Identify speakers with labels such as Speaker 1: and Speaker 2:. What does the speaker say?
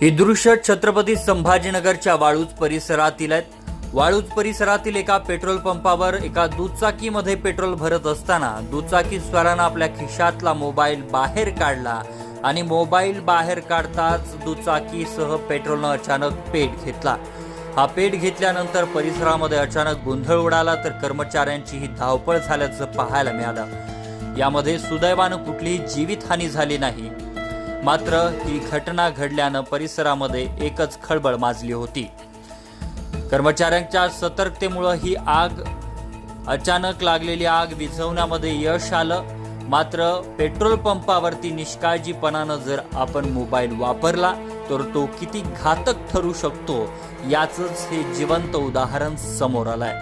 Speaker 1: ही दृश्य छत्रपती संभाजीनगरच्या वाळूज परिसरातील आहेत. वाळूज परिसरातील एका पेट्रोल पंपावर एका दुचाकीमध्ये पेट्रोल भरत असताना दुचाकी स्वारानं आपल्या खिशातला मोबाईल बाहेर काढला आणि मोबाईल बाहेर काढताच दुचाकीसह पेट्रोलनं अचानक पेट घेतला. हा पेट घेतल्यानंतर परिसरामध्ये अचानक गोंधळ उडाला तर कर्मचाऱ्यांची ही धावपळ झाल्याचं पाहायला मिळालं. यामध्ये सुदैवानं कुठलीही जीवितहानी झाली नाही. मात्र ही घटना घडल्यानं परिसरामध्ये एकच खळबळ माजली होती. कर्मचाऱ्यांच्या सतर्कतेमुळं ही आग अचानक लागलेली आग विझवण्यामध्ये यश आलं. मात्र पेट्रोल पंपावरती निष्काळजीपणानं जर आपण मोबाईल वापरला तर तो किती घातक ठरू शकतो याचंच हे जिवंत उदाहरण समोर आलंय.